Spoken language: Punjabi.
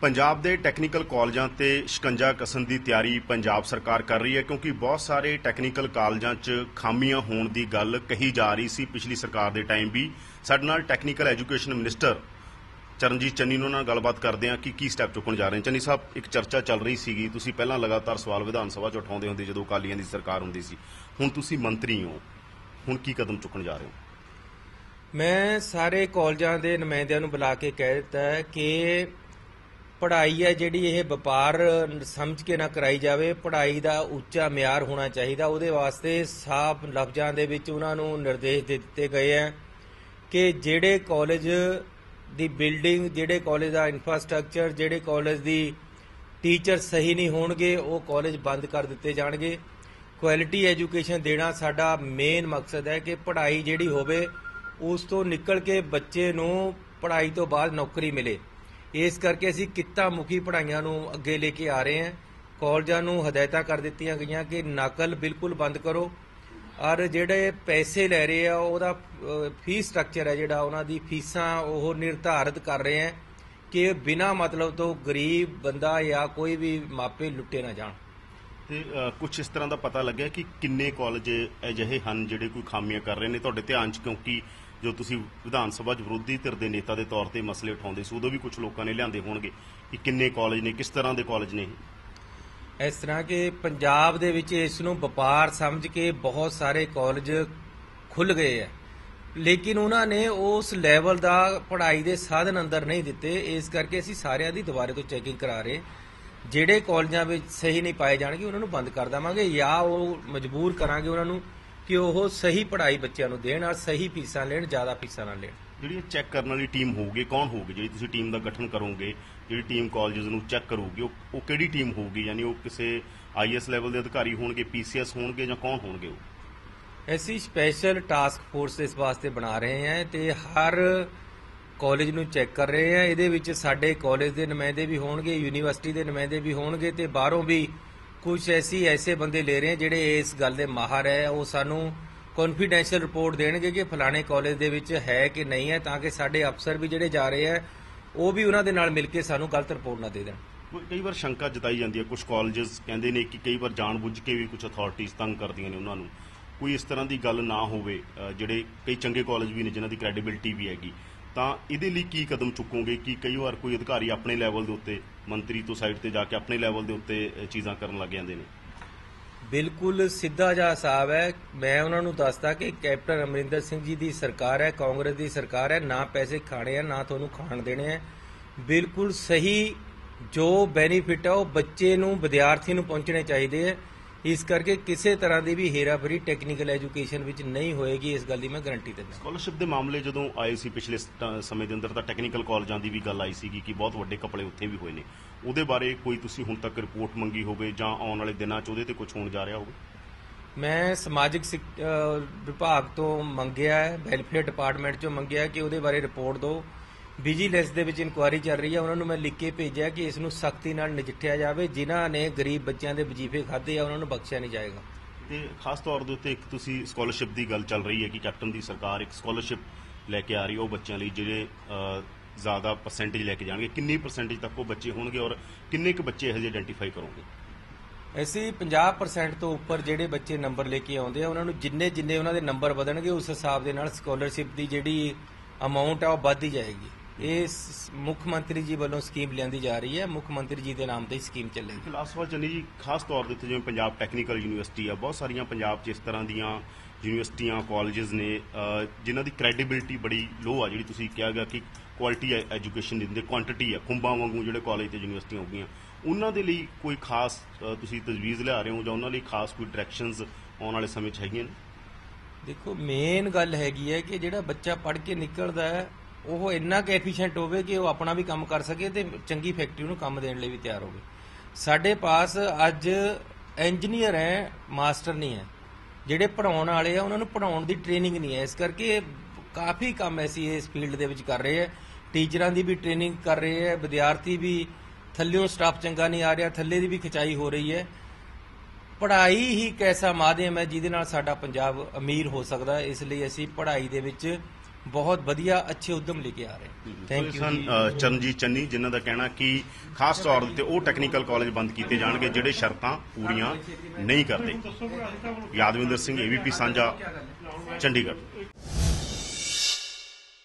ਪੰਜਾਬ ਦੇ ਟੈਕਨੀਕਲ ਕਾਲਜਾਂ ਤੇ ਸ਼ਿਕੰਜਾ ਕਸਣ ਦੀ ਤਿਆਰੀ ਪੰਜਾਬ ਸਰਕਾਰ ਕਰ ਰਹੀ ਹੈ ਕਿਉਂਕਿ ਬਹੁਤ ਸਾਰੇ ਟੈਕਨੀਕਲ ਕਾਲਜਾਂ 'ਚ ਖਾਮੀਆਂ ਹੋਣ ਦੀ ਗੱਲ ਕਹੀ ਜਾ ਰਹੀ ਸੀ ਪਿਛਲੀ ਸਰਕਾਰ ਦੇ ਟਾਈਮ ਵੀ। ਸਾਡੇ ਨਾਲ technical education minister Charanjit Channi ਨੂੰ ਨਾਲ ਗੱਲਬਾਤ ਕਰਦੇ ਹਾਂ ਕਿ ਕੀ ਸਟੈਪ ਚੁੱਕਣ ਜਾ ਰਹੇ ਹਨ ਚੰਨੀ ਸਾਹਿਬ, ਇੱਕ ਚਰਚਾ ਚੱਲ ਰਹੀ ਸੀਗੀ। ਤੁਸੀਂ ਪਹਿਲਾਂ ਲਗਾਤਾਰ ਸਵਾਲ ਵਿਧਾਨ ਸਭਾ 'ਚ ਉਠਾਉਂਦੇ ਹੁੰਦੇ ਜਦੋਂ ਅਕਾਲੀਆਂ ਦੀ ਸਰਕਾਰ ਹੁੰਦੀ ਸੀ। ਹੁਣ ਤੁਸੀਂ ਮੰਤਰੀ ਹੋ। ਹੁਣ ਕੀ ਕਦਮ ਚੁੱਕਣ ਜਾ ਰਹੇ ਹੋ? ਮੈਂ ਸਾਰੇ ਕਾਲਜਾਂ ਦੇ ਨੁਮਾਇੰਦਿਆਂ ਨੂੰ ਬੁਲਾ ਕੇ ਕਹਿ ਦਿੱਤਾ ਕਿ ਪੜ੍ਹਾਈ ਹੈ ਜਿਹੜੀ ਇਹ ਵਪਾਰ ਸਮਝ ਕੇ ਨਾ ਕਰਾਈ ਜਾਵੇ, ਪੜ੍ਹਾਈ ਦਾ ਉੱਚਾ ਮਿਆਰ ਹੋਣਾ ਚਾਹੀਦਾ। ਉਹਦੇ ਵਾਸਤੇ ਸਾਫ਼ ਲਫ਼ਜ਼ਾਂ ਦੇ ਵਿੱਚ ਉਹਨਾਂ ਨੂੰ ਨਿਰਦੇਸ਼ ਦੇ ਦਿੱਤੇ ਗਏ ਹੈ ਕਿ ਜਿਹੜੇ ਕਾਲਜ ਦੀ ਬਿਲਡਿੰਗ, ਜਿਹੜੇ ਕਾਲਜ ਦਾ ਇਨਫਰਾਸਟ੍ਰਕਚਰ, ਜਿਹੜੇ ਕਾਲਜ ਦੀ ਟੀਚਰ ਸਹੀ ਨਹੀਂ ਹੋਣਗੇ, ਉਹ ਕਾਲਜ ਬੰਦ ਕਰ ਦਿੱਤੇ ਜਾਣਗੇ। ਕੁਆਲਿਟੀ ਐਜੂਕੇਸ਼ਨ ਦੇਣਾ ਸਾਡਾ ਮੇਨ ਮਕਸਦ ਹੈ ਕਿ ਪੜ੍ਹਾਈ ਜਿਹੜੀ ਹੋਵੇ, ਉਸ ਤੋਂ ਨਿਕਲ ਕੇ ਬੱਚੇ ਨੂੰ ਪੜ੍ਹਾਈ ਤੋਂ ਬਾਅਦ ਨੌਕਰੀ ਮਿਲੇ। ਇਸ ਕਰਕੇ ਅਸੀਂ ਕਿੱਤਾ ਮੁਖੀ ਪੜ੍ਹਾਈਆਂ ਨੂੰ ਅੱਗੇ ਲੈ ਕੇ ਆ ਰਹੇ ਹਾਂ। ਕਾਲਜਾਂ ਨੂੰ ਹਦਾਇਤਾਂ ਕਰ ਦਿੱਤੀਆਂ ਗਈਆਂ ਕਿ ਨਕਲ ਬਿਲਕੁਲ ਬੰਦ ਕਰੋ। ਔਰ ਜਿਹੜੇ ਪੈਸੇ ਲੈ ਰਹੇ ਆ, ਉਹਦਾ ਫੀਸ ਸਟਰਕਚਰ ਹੈ ਜਿਹੜਾ, ਉਹਨਾਂ ਦੀ ਫੀਸਾਂ ਉਹ ਨਿਰਧਾਰਿਤ ਕਰ ਰਹੇ ਆ ਕਿ ਬਿਨਾ ਮਤਲਬ ਤੋਂ ਗਰੀਬ ਬੰਦਾ ਜਾਂ ਕੋਈ ਵੀ ਮਾਪੇ ਲੁੱਟੇ ਨਾ ਜਾਣ। ਤੇ ਕੁਝ ਇਸ ਤਰ੍ਹਾਂ ਦਾ ਪਤਾ ਲੱਗਿਆ ਕਿ ਕਿੰਨੇ ਕਾਲਜ ਅਜਿਹੇ ਹਨ ਜਿਹੜੇ ਕੋਈ ਖਾਮੀਆਂ ਕਰ ਰਹੇ ਨੇ? ਤੁਹਾਡੇ ਧਿਆਨ 'ਚ ਕਿਉਂਕਿ ਜੋ ਤੁਸੀਂ ਵਿਧਾਨ ਸਭਾ 'ਚ ਵਿਰੋਧੀ ਧਿਰ ਦੇ ਨੇਤਾ ਦੇ ਤੌਰ ਤੇ ਮਸਲੇ ਉਠਾਉਂਦੇ ਸੀ, ਉਦੋਂ ਵੀ ਕੁਝ ਲੋਕਾਂ ਨੇ ਲਿਆਂਦੇ ਹੋਣਗੇ ਕਿ ਕਿੰਨੇ ਕਾਲਜ ਨੇ, ਕਿਸ ਤਰ੍ਹਾਂ ਦੇ ਕਾਲਜ ਨੇ ਇਸ ਤਰ੍ਹਾਂ ਕਿ ਪੰਜਾਬ ਦੇ ਵਿੱਚ ਇਸ ਨੂੰ ਵਪਾਰ ਸਮਝ ਕੇ ਬਹੁਤ ਸਾਰੇ ਕਾਲਜ ਖੁੱਲ ਗਏ ਹੈ ਲੇਕਿਨ ਉਹਨਾਂ ਨੇ ਉਸ ਲੈਵਲ ਦਾ ਪੜ੍ਹਾਈ ਦੇ ਸਾਧਨ ਅੰਦਰ ਨਹੀਂ ਦਿੱਤੇ। ਇਸ ਕਰਕੇ ਅਸੀਂ ਸਾਰਿਆਂ ਦੀ ਦੁਬਾਰੇ ਤੋਂ ਚੈਕਿੰਗ ਕਰਾ ਰਹੇ ਜਿਹੜੇ ਕਾਲਜਾਂ ਵਿੱਚ ਸਹੀ ਨਹੀਂ ਪਾਏ ਜਾਣਗੇ, ਉਹਨਾਂ ਨੂੰ ਬੰਦ ਕਰ ਦੇਵਾਂਗੇ ਜਾਂ ਉਹ ਮਜਬੂਰ ਕਰਾਂਗੇ ਉਹਨਾਂ ਨੂੰ। ਕਿ ਉਹ ਸਹੀ ਪੜ੍ਹਾਈ ਬੱਚਿਆਂ ਨੂੰ ਦੇਣ ਔਰ ਸਹੀ ਫੀਸਾਂ ਲੈਣ ਜ਼ਿਆਦਾ ਫੀਸਾਂ ਨਾ ਲੈਣ। ਜਿਹੜੀ ਚੈੱਕ ਕਰਨ ਵਾਲੀ ਟੀਮ ਹੋਊਗੀ ਕੌਣ ਹੋਊਗੀ? ਜਿਹੜੀ ਤੁਸੀਂ ਟੀਮ ਦਾ ਗਠਨ ਕਰੋਗੇ ਜਿਹੜੀ ਟੀਮ ਕਾਲਜਸ ਨੂੰ ਚੈੱਕ ਕਰੂਗੀ ਉਹ ਉਹ ਕਿਹੜੀ ਟੀਮ ਹੋਊਗੀ? ਯਾਨੀ ਉਹ ਕਿਸੇ ਆਈਐਸ ਲੈਵਲ ਦੇ ਅਧਿਕਾਰੀ ਹੋਣਗੇ ਪੀਸੀਐਸ ਹੋਣਗੇ ਜਾਂ ਕੌਣ ਹੋਣਗੇ ਉਹ? ਅਸੀਂ ਸਪੈਸ਼ਲ ਟਾਸਕ ਫੋਰਸ ਇਸ ਵਾਸਤੇ ਬਣਾ ਰਹੇ ਹਾਂ ਤੇ ਹਰ ਕਾਲਜ ਨੂੰ ਚੈੱਕ ਕਰ ਰਹੇ ਹਾਂ। ਇਹਦੇ ਵਿੱਚ ਸਾਡੇ ਕਾਲਜ ਦੇ ਨੁਮਾਇੰਦੇ ਵੀ ਹੋਣਗੇ ਯੂਨੀਵਰਸਿਟੀ ਦੇ ਨੁਮਾਇੰਦੇ ਵੀ ਹੋਣਗੇ ਤੇ ਬਾਹਰੋਂ ਵੀ ਕੁਝ ਐਸੀ ਐਸੇ ਬੰਦੇ ਲੈ ਰਹੇ ਜਿਹੜੇ ਇਸ ਗੱਲ ਦੇ ਮਾਹਰ ਹੈ। ਉਹ ਸਾਨੂੰ ਕੌਨਫੀਡੈਂਸ਼ੀਅਲ ਰਿਪੋਰਟ ਦੇਣਗੇ ਕਿ ਫਲਾਣੇ ਕਾਲਜ ਦੇ ਵਿੱਚ ਹੈ ਕਿ ਨਹੀਂ ਹੈ, ਤਾਂ ਕਿ ਸਾਡੇ ਅਫਸਰ ਵੀ ਜਿਹੜੇ ਜਾ ਰਹੇ ਆ, ਉਹ ਵੀ ਉਹਨਾਂ ਦੇ ਨਾਲ ਮਿਲ ਕੇ ਸਾਨੂੰ ਗਲਤ ਰਿਪੋਰਟ ਨਾ ਦੇ ਦੇਣ। ਕਈ ਵਾਰ ਸ਼ੰਕਾ ਜਤਾਈ ਜਾਂਦੀ ਹੈ। ਕੁਝ ਕਾਲਜਸ ਕਹਿੰਦੇ ਨੇ ਕਿ ਕਈ ਵਾਰ ਜਾਣਬੁੱਝ ਕੇ ਵੀ ਕੁਝ ਅਥਾਰਟੀਆਂ ਤੰਗ ਕਰਦੀਆਂ ਨੇ ਉਹਨਾਂ ਨੂੰ। ਕੋਈ ਇਸ ਤਰ੍ਹਾਂ ਦੀ ਗੱਲ ਨਾ ਹੋਵੇ ਜਿਹੜੇ ਕਈ ਚੰਗੇ ਕਾਲਜ ਵੀ ਨੇ, ਜਿਨ੍ਹਾਂ ਦੀ ਕ੍ਰੈਡੀਬਿਲਟੀ ਵੀ ਹੈਗੀ। ਤਾਂ ਇਹਦੇ ਲਈ ਕੀ ਕਦਮ ਚੁੱਕੋਗੇ ਕਿ ਕਈ ਵਾਰ ਕੋਈ ਅਧਿਕਾਰੀ ਆਪਣੇ ਲੈਵਲ ਦੇ ਉੱਤੇ, ਮੰਤਰੀ ਤੋਂ ਸਾਈਡ ਤੇ ਜਾ ਕੇ ਆਪਣੇ ਲੈਵਲ ਦੇ ਉੱਤੇ ਚੀਜ਼ਾਂ ਕਰਨ ਲੱਗ ਜਾਂਦੇ ਨੇ? ਬਿਲਕੁਲ ਸਿੱਧਾ ਜਿਹਾ ਹਿਸਾਬ ਹੈ। ਮੈਂ ਉਹਨਾਂ ਨੂੰ ਦੱਸਦਾ ਕਿ ਕੈਪਟਨ ਅਮਰਿੰਦਰ ਸਿੰਘ ਜੀ ਦੀ ਸਰਕਾਰ ਹੈ, ਕਾਂਗਰਸ ਦੀ ਸਰਕਾਰ ਹੈ, ਨਾ ਪੈਸੇ ਖਾਣੇ ਆ, ਨਾ ਤੁਹਾਨੂੰ ਖਾਣ ਦੇਣੇ ਆ। ਬਿਲਕੁਲ ਸਹੀ ਜੋ ਬੈਨੀਫਿਟ ਹੈ ਉਹ ਬੱਚੇ ਨੂੰ, ਵਿਦਿਆਰਥੀ ਨੂੰ ਪਹੁੰਚਣੇ ਚਾਹੀਦੇ ਆ। ਇਸ ਕਰਕੇ ਕਿਸੇ ਤਰ੍ਹਾਂ ਦੀ ਵੀ ਹੇਰਾਫੇਰੀ ਟੈਕਨੀਕਲ ਐਜੂਕੇਸ਼ਨ ਵਿੱਚ ਨਹੀਂ ਹੋਏਗੀ ਇਸ ਗੱਲ ਦੀ ਮੈਂ ਗਾਰੰਟੀ ਦਿੰਦਾ। ਸਕਾਲਰਸ਼ਿਪ ਦੇ ਮਾਮਲੇ ਜਦੋਂ ਆਏ ਸੀ ਪਿਛਲੇ ਸਮੇਂ ਦੇ ਅੰਦਰ ਤਾਂ ਟੈਕਨੀਕਲ ਕਾਲਜਾਂ ਦੀ ਵੀ ਗੱਲ ਆਈ ਸੀਗੀ ਕਿ ਬਹੁਤ ਵੱਡੇ ਕਪੜੇ ਉੱਥੇ ਵੀ ਹੋਏ ਨੇ। ਉਹਦੇ ਬਾਰੇ ਕੋਈ ਤੁਸੀਂ ਹੁਣ ਤੱਕ ਰਿਪੋਰਟ ਮੰਗੀ ਹੋਵੇ ਜਾਂ ਆਉਣ ਵਾਲੇ ਦਿਨਾਂ 'ਚ ਉਹਦੇ ਤੇ ਕੁਝ ਹੋਣ ਜਾ ਰਿਹਾ ਹੋਵੇ? ਮੈਂ ਸਮਾਜਿਕ ਵਿਭਾਗ ਤੋਂ ਮੰਗਿਆ ਹੈ ਵੈਲਫੇਅਰ ਡਿਪਾਰਟਮੈਂਟ 'ਚੋਂ ਮੰਗਿਆ ਕਿ ਉਹਦੇ ਬਾਰੇ ਰਿਪੋਰਟ ਦਿਓ। ਵਿਜੀਲੈਂਸ ਦੇ ਵਿੱਚ ਇਨਕੁਆਇਰੀ ਚੱਲ ਰਹੀ ਹੈ। ਉਹਨਾਂ ਨੂੰ ਮੈਂ ਲਿਖ ਕੇ ਭੇਜਿਆ ਕਿ ਇਸ ਨੂੰ ਸਖਤੀ ਨਾਲ ਨਜਿੱਠਿਆ ਜਾਵੇ। ਜਿਨ੍ਹਾਂ ਨੇ ਗਰੀਬ ਬੱਚਿਆਂ ਦੇ ਵਜੀਫੇ ਖਾਦੇ ਆ ਉਹਨਾਂ ਨੂੰ ਬਖਸ਼ਿਆ ਨਹੀਂ ਜਾਏਗਾ। ਤੇ ਖਾਸ ਤੌਰ ਦੇ ਉੱਤੇ ਇੱਕ ਤੁਸੀਂ ਸਕਾਲਰਸ਼ਿਪ ਦੀ ਗੱਲ ਚੱਲ ਰਹੀ ਹੈ ਕਿ ਕੈਪਟਨ ਦੀ ਸਰਕਾਰ ਇੱਕ ਸਕਾਲਰਸ਼ਿਪ ਲੈ ਕੇ ਆ ਰਹੀ ਹੈ। ਉਹ ਬੱਚਿਆਂ ਲਈ ਜਿਹੜੇ ਜ਼ਿਆਦਾ ਪਰਸੈਂਟੇਜ ਲੈ ਕੇ ਜਾਣਗੇ। ਕਿੰਨੀ ਪਰਸੈਂਟੇਜ ਤੱਕ ਉਹ ਬੱਚੇ ਹੋਣਗੇ ਔਰ ਕਿੰਨੇ ਕੁ ਬੱਚੇ ਇਹੋ ਜਿਹੇ ਆਇਡੈਂਟੀਫਾਈ ਕਰੋਗੇ? ਅਸੀਂ 50% ਤੋਂ ਉੱਪਰ ਜਿਹੜੇ ਬੱਚੇ ਨੰਬਰ ਲੈ ਕੇ ਆਉਂਦੇ ਆ ਉਹਨਾਂ ਨੂੰ ਜਿੰਨੇ ਜਿੰਨੇ ਉਹਨਾਂ ਦੇ ਨੰਬਰ ਵਧਣਗੇ ਉਸ ਹਿਸਾਬ ਦੇ ਨਾਲ ਸਕਾਲਰਸ਼ਿਪ ਦੀ ਜਿਹੜੀ ਅਮਾਉਂਟ ਆ ਉਹ ਵੱਧਦੀ ਜਾਏਗੀ। ਇਹ ਮੁੱਖ ਮੰਤਰੀ ਜੀ ਵੱਲੋਂ ਸਕੀਮ ਲਿਆਂਦੀ ਜਾ ਰਹੀ ਹੈ। ਮੁੱਖ ਮੰਤਰੀ ਜੀ ਦੇ ਨਾਮ ਤੇ ਸਕੀਮ ਚੱਲੇਗੀ। ਫਿਲਾਸਫਰ ਚੰਨੀ ਜੀ ਖਾਸ ਤੌਰ ਦੇ ਉੱਤੇ ਜਿਵੇਂ ਪੰਜਾਬ ਟੈਕਨੀਕਲ ਯੂਨੀਵਰਸਿਟੀ ਆ ਬਹੁਤ ਸਾਰੀਆਂ ਪੰਜਾਬ 'ਚ ਇਸ ਤਰ੍ਹਾਂ ਦੀਆਂ ਯੂਨੀਵਰਸਿਟੀਆਂ ਕਾਲਜਸ ਨੇ ਜਿਨ੍ਹਾਂ ਦੀ ਕ੍ਰੈਡੀਬਿਲਟੀ ਬੜੀ ਲੋ ਆ ਜਿਹੜੀ ਤੁਸੀਂ ਕਿਹਾ ਗਿਆ ਕਿ ਕੁਆਲਿਟੀ ਐਜੂਕੇਸ਼ਨ ਦਿੰਦੇ ਕੁਆਂਟੀਟੀ ਆ ਖੁੰਬਾਂ ਵਾਂਗੂ ਜਿਹੜੇ ਕਾਲਜ ਤੇ ਯੂਨੀਵਰਸਿਟੀਆਂ ਹੋਗੀਆਂ ਉਹਨਾਂ ਦੇ ਲਈ ਕੋਈ ਖਾਸ ਤੁਸੀਂ ਤਜਵੀਜ਼ ਲਿਆ ਰਹੇ ਹੋ ਜਾਂ ਉਹਨਾਂ ਲਈ ਖਾਸ ਕੋਈ ਡਾਇਰੈਕਸ਼ਨਸ ਆਉਣ ਵਾਲੇ ਸਮੇਂ 'ਚ ਹੈਗੀਆਂ ਨੇ? ਦੇਖੋ ਮੇਨ ਗੱਲ ਹੈਗੀ ਹੈ ਕਿ ਜਿਹੜਾ ਬੱਚਾ ਪੜ੍ਹ ਕੇ ਨਿਕਲਦਾ ਹੈ ਉਹ ਇੰਨਾ ਕਿ ਐਫੀਸ਼ੀਐਂਟ ਹੋਵੇ ਕਿ ਉਹ ਆਪਣਾ ਵੀ ਕੰਮ ਕਰ ਸਕੇ ਤੇ ਚੰਗੀ ਫੈਕਟਰੀ ਨੂੰ ਕੰਮ ਦੇਣ ਲਈ ਵੀ ਤਿਆਰ ਹੋਵੇ। ਸਾਡੇ ਪਾਸ ਅੱਜ ਇੰਜੀਨੀਅਰ ਹੈ ਮਾਸਟਰ ਨਹੀਂ ਹੈ। ਜਿਹੜੇ ਪੜਾਉਣ ਵਾਲੇ ਆ, ਉਹਨਾਂ ਨੂੰ ਪੜਾਉਣ ਦੀ ਟ੍ਰੇਨਿੰਗ ਨਹੀਂ ਹੈ। ਇਸ ਕਰਕੇ ਕਾਫੀ ਕੰਮ ਐਸੀ ਇਸ ਫੀਲਡ ਦੇ ਵਿੱਚ ਕਰ ਰਹੇ ਆ ਟੀਚਰਾਂ ਦੀ ਵੀ ਟ੍ਰੇਨਿੰਗ ਕਰ ਰਹੇ ਆ ਵਿਦਿਆਰਥੀ ਵੀ ਥੱਲਿਓਂ ਸਟਾਫ ਚੰਗਾ ਨਹੀਂ ਆ ਰਿਹਾ, ਥੱਲੇ ਦੀ ਵੀ ਖਿਚਾਈ ਹੋ ਰਹੀ ਹੈ। ਪੜ੍ਹਾਈ ਹੀ ਕੈਸਾ ਮਾਧਿਅਮ ਹੈ ਜਿਹਦੇ ਨਾਲ ਸਾਡਾ ਪੰਜਾਬ ਅਮੀਰ ਹੋ ਸਕਦਾ ਇਸ ਲਈ ਅਸੀਂ ਪੜ੍ਹਾਈ ਦੇ ਵਿੱਚ ਬਹੁਤ ਵਧੀਆ ਅੱਛੇ ਉਦਮ ਲੈ ਕੇ ਆ ਰਹੇ ਥੈਂਕ ਯੂ ਚਰਨਜੀਤ ਚੰਨੀ ਜਿਨ੍ਹਾਂ ਦਾ ਕਹਿਣਾ ਕਿ ਖਾਸ ਤੌਰ ਤੇ ਉਹ ਟੈਕਨੀਕਲ ਕਾਲਜ ਬੰਦ ਕੀਤੇ ਜਾਣਗੇ ਜਿਹੜੇ ਸ਼ਰਤਾਂ ਪੂਰੀਆਂ ਨਹੀਂ ਕਰਦੇ। ਯਾਦਵਿੰਦਰ ਸਿੰਘ ਏਬੀਪੀ ਸਾਂਝਾ ਚੰਡੀਗੜ੍ਹ।